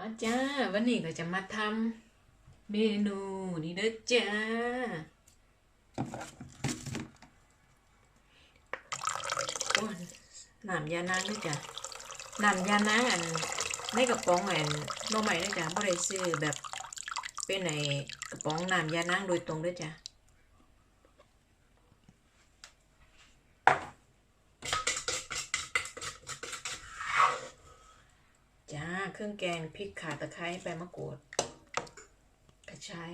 มาจ้า วันนี้ก็จะมาทำเมนูนี่เด้อจ้า โอ้น้ำยานางด้วยจ้ะน้ำยานางอันในกระป๋องอันน้อใหม่ด้วยจ้ะบ่ได้ซื้อแบบเป็นในกระป๋องน้ำยานางโดยตรงด้วยจ้ะจ้า เครื่องแกงพริกข่าตะไคร้ใบมะกรูดกระชาย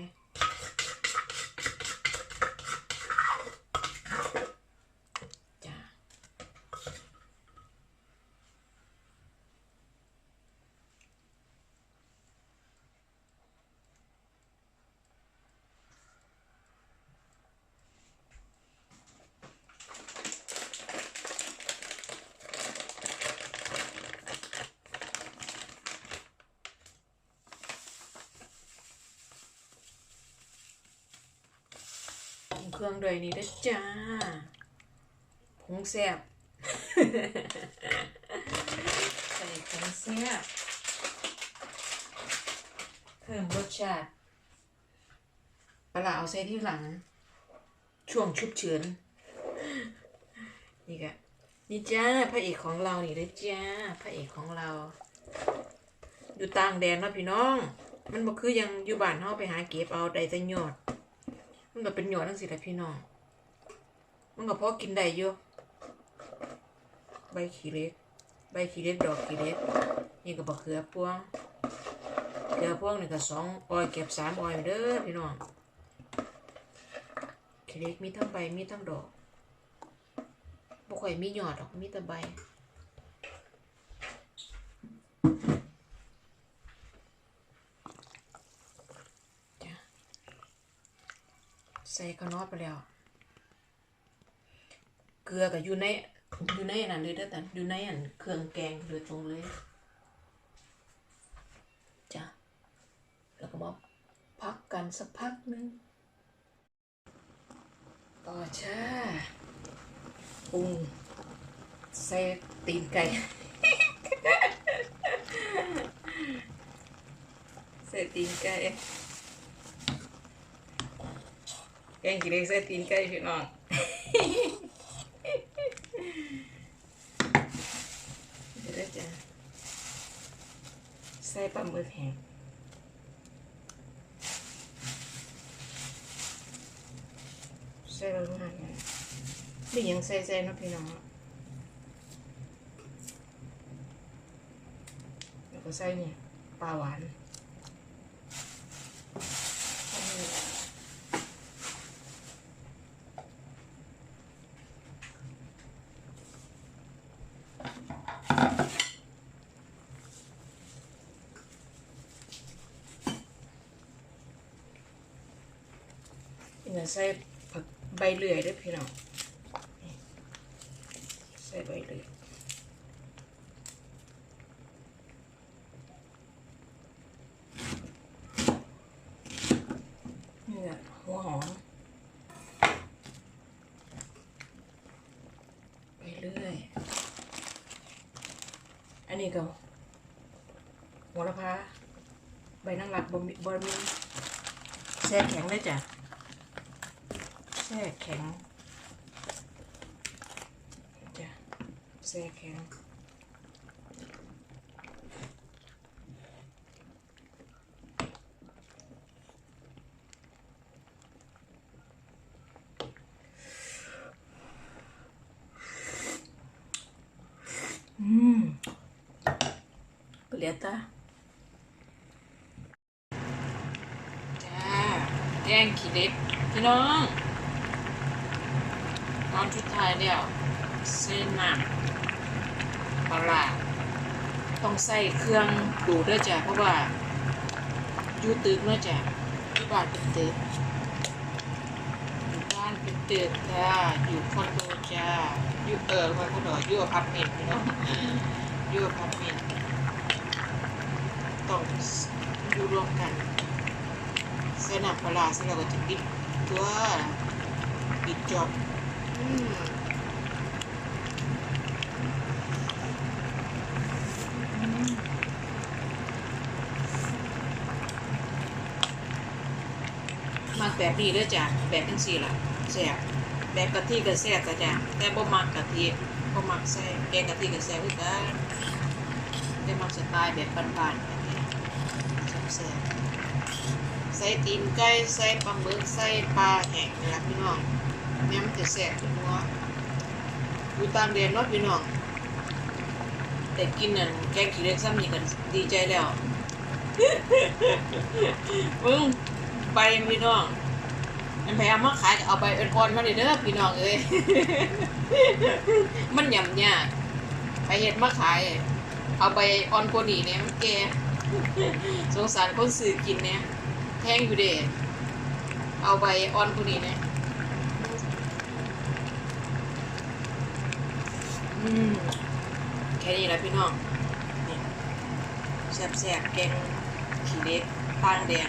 เครื่องด้วยนี่ด้จ้าผงแซ่บใส่ผงแซ่บเพิ่มรสชาติปลาเอาใส่ที่หลัง ช่วงชุบเฉินนี่กะนี่จ้าพระเอกของเรานี่เด้จ้าพระเอกของเรา อยู่ต่างแดนนะพี่น้อง มันบ่คือยังอยู่บ้านเฮาไปหาเก็บเอาได้แต่ยอด มันก็เป็นหยอดทั้งสิแหละพี่น้อง มันก็พอกินได้อยู่ใบขี้เล็ก ใบขี้เล็กดอกขี้เล็กนี่ก็บักเขือพวงเขือพวงนี่ก็สองออยเก็บสามออยเด้อพี่น้องขี้เล็กมีทั้งใบมีทั้งดอกบ่ค่อยมีหยอดดอกมีแต่ใบ ใส่กระนอไปแล้ว เกลือก็อยู่ในอยู่ในนั้นเลยเด้อแต่อยู่ในอันเครื่องแกงโดยตรงเลยจ้ะแล้วก็มาพักกันสักพักหนึงต่อจ้าปรุงใส่ตีนไก่ ใส่ตีนไก่ แกงขี้เล็กใส่ตีนไก่พี่น้องเดี๋ยวเราจะใส่ปลาหมึกแห้งใส่ปลาหมึกแห้งนี่ยังใส่ใส่นะพี่น้องแล้วก็ใส่เนี่ยปลาหวานนี้ นี่ ใส่ผักใบเลื่อยด้วยพี่น้องใส่ใบเลื่อยนี่แหละหัวหอมไปเรื่อย อันนี้ก็หัวละพาใบนางรักบะมี่บะมี่แช่แข็งเลยจ้ะ แช่แข็งจ้ะแช่แข็งอืมเกลียดตาจ้าแย่งขี้เล็กพี่น้อง ตอนสุดท้ายแล้วใส่น้ำปลาต้องใส่เครื่องดูดด้วยจ้ะเพราะว่ายูตึกเนาะจ้ะอยู่บ้านเป็นตึกอยู่บ้านเป็นตึกจ้าอยู่คอนโดจ้าอยู่เออคอนโดอยู่อพาร์ตเมนต์เนาะอยู่อพาร์ตเมนต์ต้องอยู่รวมกันใส่น้ำปลาร้าเสร็จแล้วก็จะปิดตัวปิดจอบ มันแบบนี้เลยจ้ะแบบทั้งสี่ละแซ่บแบบกะทิกับแซ่บจ้ะแต่บ่มักกะทิบ่มักแซ่บแกงกะทิกับแซ่บคือกันแต่มักสไตล์แบบบ้านๆแบบนี้แซ่บใส่ตีนไก่ใส่ปลาหมึกใส่ปลาแห้งนะบพี่น้อง แม่มันจะแซ่บจังหัวอยู่ตามเดนเนาะพี่น้องแต่กินนั่นแกงขี้เล็กซ้ำนี่ก็ดีใจแล้วมึงใบพี่น้องมันแพงมาขายเอาใบอ่อนๆมาเลยเด้อพี่น้องเอ้ยมันยำยากไปเห็ดมาขาย เอาใบอ่อนกว่านี้เนี่ยมันแกสงสารคนซื้อกินเนี่ยแพงอยู่เด้เอาใบอ่อนกว่านี้เนี่ย แค่นี้แหละพี่น้องนี่แซ่บๆแกงขี้เล็กปางแดง